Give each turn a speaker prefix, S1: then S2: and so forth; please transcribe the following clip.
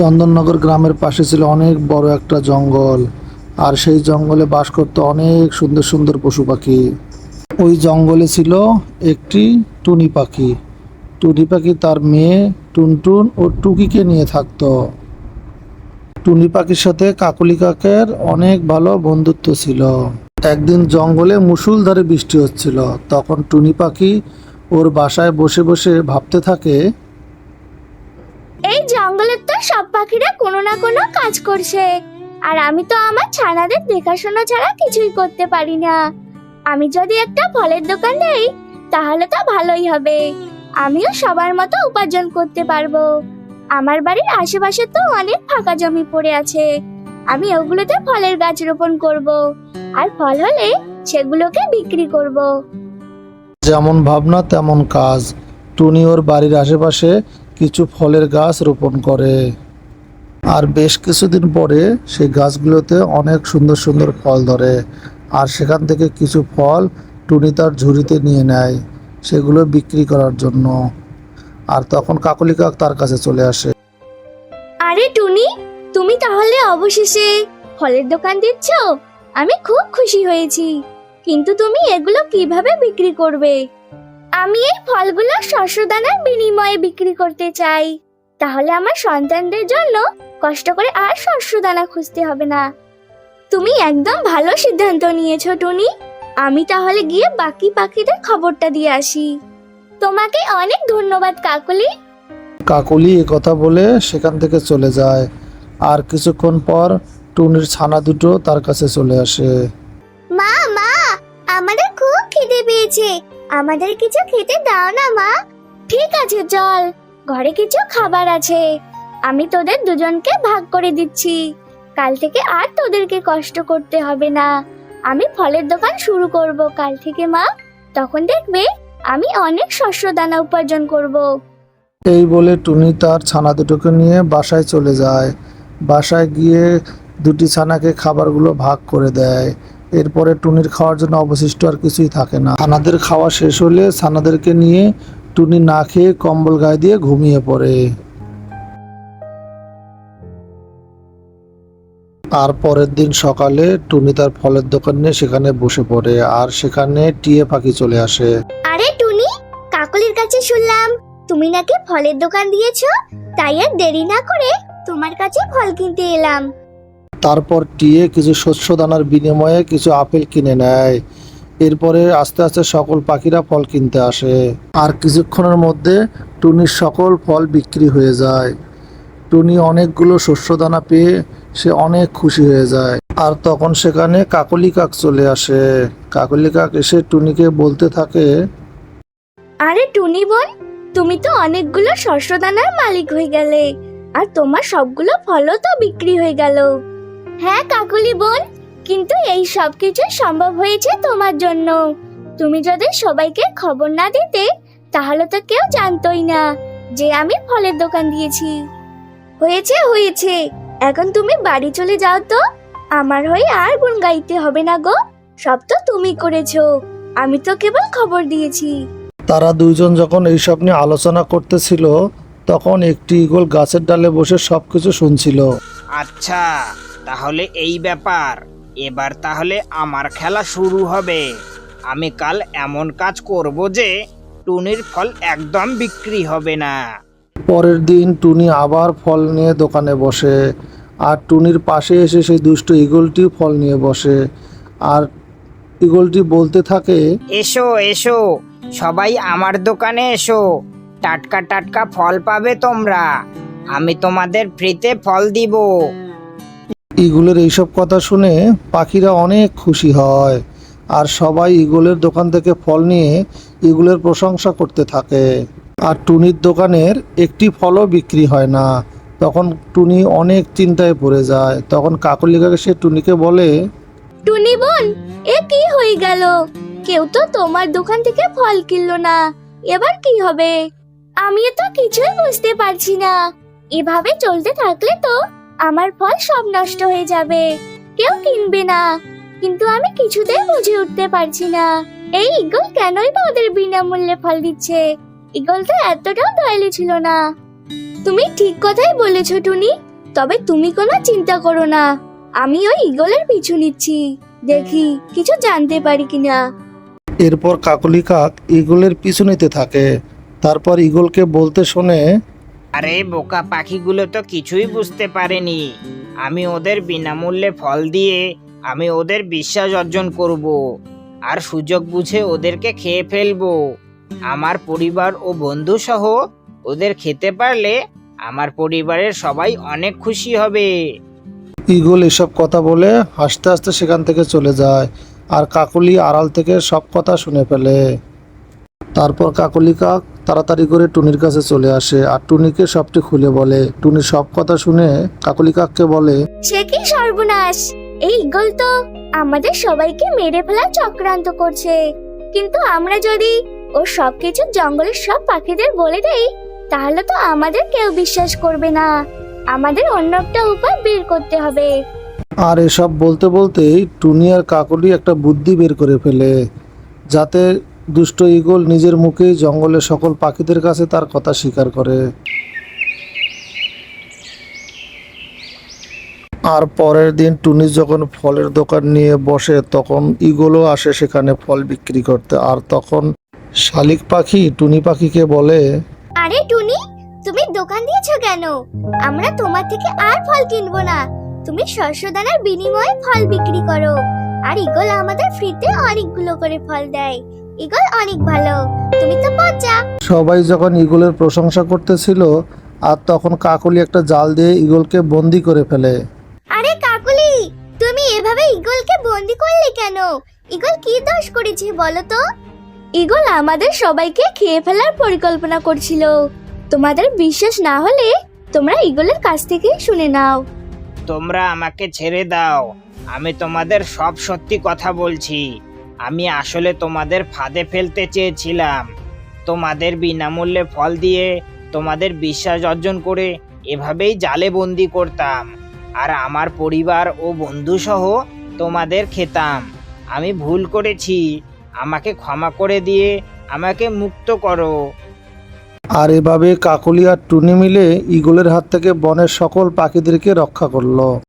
S1: চন্দননগর গ্রামের পাশে ছিল অনেক বড় একটা জঙ্গল, আর সেই জঙ্গলে বাস করতো অনেক সুন্দর সুন্দর পশু পাখি। ওই জঙ্গলে ছিল একটি টুনি পাখি। টুনি পাখি তার মেয়ে টুনটুন ও টুকিকে নিয়ে থাকতো। টুনি পাখির সাথে কাকুলি কাকের অনেক ভালো বন্ধুত্ব ছিল। একদিন জঙ্গলে মুষলধারে বৃষ্টি হচ্ছিল। তখন টুনি পাখি ওর বাসায় বসে বসে ভাবতে থাকে
S2: সব পাখিরা কোনো না কোনো কাজ করছে। আর আমি তো আমার ছানাদের দেখাশোনা ছাড়া কিছুই করতে পারি না। আমি যদি একটা ফলের দোকান দেই তাহলে তো ভালোই হবে। আমিও সবার মতো উপার্জন করতে পারব। আমার বাড়ির আশেপাশে তো অনেক ফাঁকা জমি পড়ে আছে। আমি ওগুলোতে ফলের গাছ রোপণ করব। আর ফল হলে সেগুলোকে বিক্রি করব।
S1: যেমন ভাবনা, তেমন কাজ। টুনি ওর বাড়ির আশেপাশে কিছু ফলের গাছ রোপণ করে। আর বেশ কিছুদিন পরে সেই গাছগুলোতে অনেক সুন্দর সুন্দর ফল ধরে। আর সেখান থেকে কিছু ফল টুনি তার ঝুড়িতে নিয়ে নেয়, সেগুলো বিক্রি করার জন্য। আর তখন কাকলি কাক তার কাছে চলে আসে।
S2: আরে টুনি, তুমি তাহলে অবশেষে ফলের দোকান দিচ্ছ আমি খুব খুশি হয়েছি। কিন্তু তুমি এগুলো কীভাবে বিক্রি করবে? আমি এই ফলগুলো শস্যদানার বিনিময়ে বিক্রি করতে চাই। তাহলে আমার সন্তানদের জন্য কষ্ট করে আর শস্যদানা খুঁজতে হবে না। তুমি একদম ভালো সিদ্ধান্ত নিয়েছো টুনি। আমি তাহলে গিয়ে বাকি পাখিদের খবরটা দিয়ে আসি। তোমাকে অনেক ধন্যবাদ কাকলি।
S1: কাকলি এ কথা বলে সেখান থেকে চলে যায়। আর কিছুক্ষণ পর টুনির ছানা দুটো তার কাছে চলে আসে।
S2: মা মা আমাদের খুব খিদে পেয়েছে। আমাদের কিছু খেতে দাও না, মা। ঠিক আছে, চল। ঘরে কিছু খাবার আছে। আমি তোদের দুজনকে ভাগ করে দিচ্ছি। কাল থেকে আর তোদেরকে কষ্ট করতে হবে না। আমি ফলের দোকান শুরু করব কাল থেকে, মা। তখন দেখবে আমি অনেক শস্য দানা উপার্জন করব।
S1: এই বলে টুনি তার ছানা দুটোকে নিয়ে বাসায় চলে যায়। বাসায় গিয়ে দুটি ছানাকে খাবারগুলো ভাগ করে দেয়। এরপরে টুনির খাওয়ার জন্য অবশিষ্ট আর কিছুই থাকে না। ছানাদের খাওয়া শেষ হলে ছানাদেরকে নিয়ে টুনি না খেয়ে কম্বল গায়ে দিয়ে ঘুমিয়ে পড়ে। আর পরের দিন সকালে টুনি তার ফলের দোকান নিয়ে সেখানে বসে পড়ে আর সেখানে টিয়ে পাখি চলে আসে।
S2: আরে টুনি, কাকলির কাছে শুনলাম, তুমি নাকি ফলের দোকান দিয়েছ, তাই আর দেরি না করে তোমার কাছে ফল কিনতে এলাম।
S1: তারপর টিয়ে কিছু শস্য দানার বিনিময়ে কিছু আপেল কিনে নেয়। এরপরে আস্তে আস্তে সকল পাখিরা ফল কিনতে আসে। আর কিছুক্ষণের মধ্যে টুনির সকল ফল বিক্রি হয়ে যায়। টুনি অনেকগুলো শস্য দানা পেয়ে সে অনেক খুশি হয়ে যায়। আর তখন সেখানে কাকলি কাক চলে আসে। কাকলি কাক এসে টুনিকে বলতে থাকে,
S2: আরে টুনি বোন, তুমি তো অনেকগুলো শস্যদানার মালিক হয়ে গেলে, আর তোমার সবগুলো ফলও তো বিক্রি হয়ে গেল। হ্যাঁ কাকুলি বোন কিন্তু এই সব কিছু সম্ভব হয়েছে তোমার জন্য। তুমি যদি সবাইকে খবর না দিতে তাহলে তো কেউ জানতোই না যে আমি ফলের দোকান দিয়েছি। হয়েছে হয়েছে। এখন তুমি বাড়ি চলে যাও তো। আমার হয়ে আর গুণ গাইতে হবে না গো। সব তো তুমি করেছ। আমি তো কেবল খবর দিয়েছি।
S1: তারা দুইজন যখন এইসব নিয়ে আলোচনা করতেছিল তখন একটি ইগল গাছের ডালে বসে সবকিছু শুনছিল।
S3: আচ্ছা। তাহলে এই ব্যাপার। এবার তাহলে আমার খেলা শুরু হবে। আমি কাল এমন কাজ করব যে টুনির ফল একদম বিক্রি হবে না।
S1: পরের দিন টুনি আবার ফল নিয়ে দোকানে বসে আর টুনির পাশে এসে সেই দুষ্ট ইগলটি ফল নিয়ে বসে। আর ইগলটি বলতে থাকে
S3: এসো এসো সবাই আমার দোকানে এসো। টাটকা টাটকা ফল পাবে তোমরা। আমি তোমাদের ফ্রিতে ফল দিব।
S1: ইগলের এইসব কথা শুনে পাখিরা অনেক খুশি হয় আর সবাই ইগলের দোকান থেকে ফল নিয়ে ইগলের প্রশংসা করতে থাকে। আর টুনির দোকানের একটি ফলও বিক্রি হয় না। তখন টুনি অনেক চিন্তায় পড়ে যায়। তখন কাকলিকাকে সে টুনিকে বলে,
S2: টুনি বোন, এ কি হয়ে গেল? কেউ তো তোমার দোকান থেকে ফল কিনলো না। এবার কি হবে? আমি তো কিছুই বুঝতে পারছি না। এভাবে চলতে থাকলে তো আমার ফল সব নষ্ট হয়ে যাবে। কেউ কিনবে না। কিন্তু আমি কিছুতেই বুঝে উঠতে পারছি না। এই ইগল কেনই বা ওদের বিনামূল্যে ফল দিচ্ছে? ইগল তো এতটাও দয়ালু ছিল না। তুমি ঠিক কথাই বলেছ, টুনি। তবে তুমি কোনো চিন্তা করো না। আমি ওই ইগলের পিছু নিচ্ছি। দেখি, কিছু জানতে পারি কিনা।
S1: এরপর কাকলি কাক ইগলের পিছু নিতে থাকে। তারপর ইগলকে বলতে শোনে
S3: আরে বোকা পাখিগুলো তো কিছুই বুঝতে পারেনি। আমি ওদের বিনামূল্যে ফল দিয়ে আমি ওদের বিশ্বাস অর্জন করব আর সুযোগ বুঝে ওদেরকে খেয়ে ফেলব। আমার পরিবার ও বন্ধু সহ ওদের খেতে পারলে আমার পরিবারের সবাই অনেক খুশি হবে।
S1: ইগল এসব কথা বলে হাসতে হাসতে সেখান থেকে চলে যায় আর কাকুলি আড়াল থেকে সব কথা শুনে ফেলে। তারপর কাকলি কাক তাড়াতাড়ি করে টুনির কাছে চলে আসে আর টুনিকে সবটি খুলে বলে। টুনি সব কথা শুনে কাকলি কাককে বলে
S2: সে কি সর্বনাশ? এই ইগল তো আমাদের সবাইকে মেরে ফেলার চক্রান্ত করছে। কিন্তু আমরা যদি ও সবকিছু জঙ্গলের সব পাখিদের বলে দেই তাহলে তো আমাদের কেউ বিশ্বাস করবে না। আমাদের অন্য একটা উপায় বের করতে হবে।
S1: আর এসব বলতে বলতেই টুনি আর কাকলি একটা বুদ্ধি বের করে ফেলে যাতে দুষ্ট ইগল নিজের মুখেই জঙ্গলের সকল পাখিদের কাছে তার কথা স্বীকার করে। আর পরের দিন টুনি যখন ফলের দোকান নিয়ে বসে, তখন ইগলও আসে সেখানে ফল বিক্রি করতে। আর তখন শালিক পাখি টুনি পাখিকে বলে,
S2: আরে টুনি, তুমি দোকান দিয়েছ কেন? আমরা তোমার থেকে আর ফল কিনবো না। তুমি শস্যদানার বিনিময়ে ফল বিক্রি করো। আর ইগল আমাদের ফ্রিতে অনেকগুলো করে ফল দেয়। ইগল অনেক ভালো। তুমি তো পচা
S1: সবাই যখন ইগলের প্রশংসা করতেছিল আর তখন কাকলি একটা জাল দিয়ে ইগলকে বন্দি করে ফেলে।
S2: আরে কাকুলি তুমি এভাবে ইগলকে বন্দি করলে কেন? ইগল কি দোষ করেছে বলো তো? ইগল আমাদের সবাইকে খেয়ে ফেলার পরিকল্পনা করছিল। তোমাদের বিশ্বাস না হলে তোমরা ইগলের কাছ থেকে শুনে নাও।
S3: তোমরা আমাকে ছেড়ে দাও। আমি তোমাদের সব সত্যি কথা বলছি। আমি আসলে তোমাদের ফাঁদে ফেলতে চেয়েছিলাম। তোমাদের বিনামূল্যে ফল দিয়ে, তোমাদের বিশ্বাস অর্জন করে এভাবেই জালে বন্দি করতাম। আর আমার পরিবার ও বন্ধু সহ তোমাদের খেতাম। আমি ভুল করেছি। আমাকে ক্ষমা করে দিয়ে আমাকে মুক্ত করো।
S1: আর এভাবে কাকলি আর টুনি মিলে ইগলের হাত থেকে বনের সকল পাখিদেরকে রক্ষা করল।